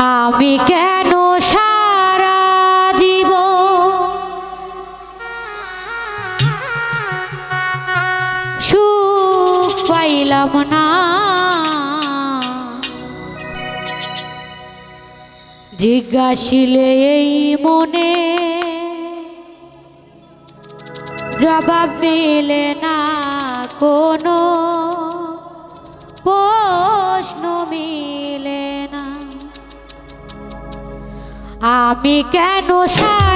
আমি কেন সারা দিব? সুখ পাইলাম না। জিজ্ঞাসিলে এই মনে জবাব মেলে না কোনো। আমি কেন সা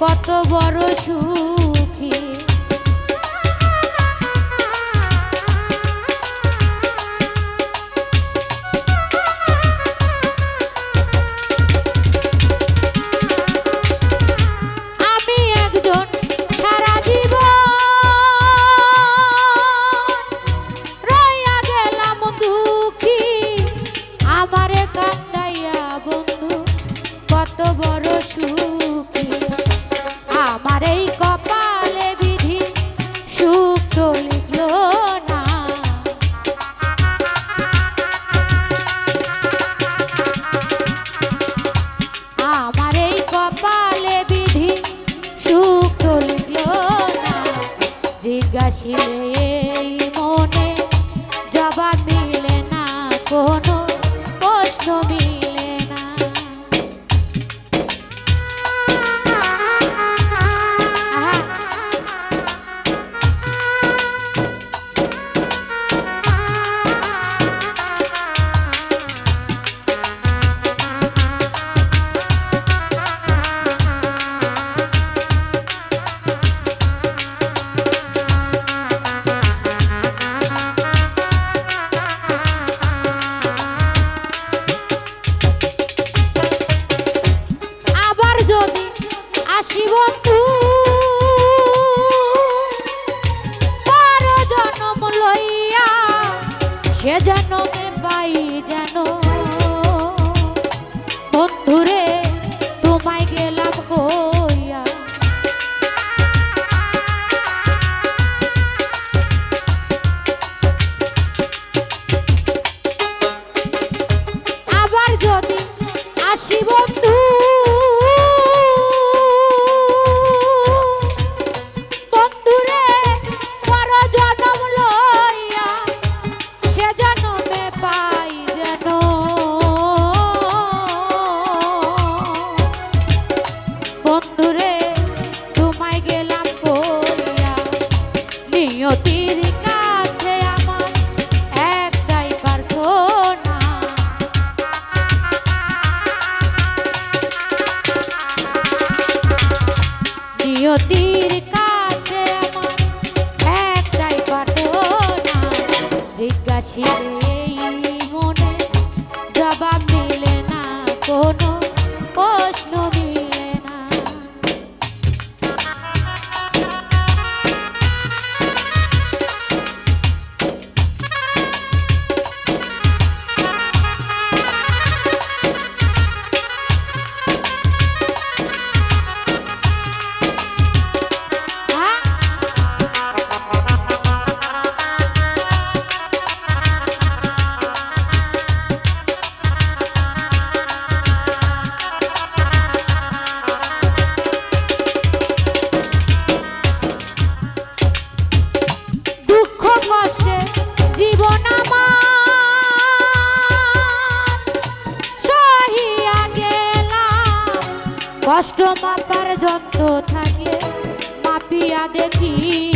কত বড় সুখী। ছবি সে জনমে পাই যেন। বন্ধুরে তোমায় গেলাম গো। কষ্ট মাপার যন্ত্র থাকলে মাপিয়া দেখিতা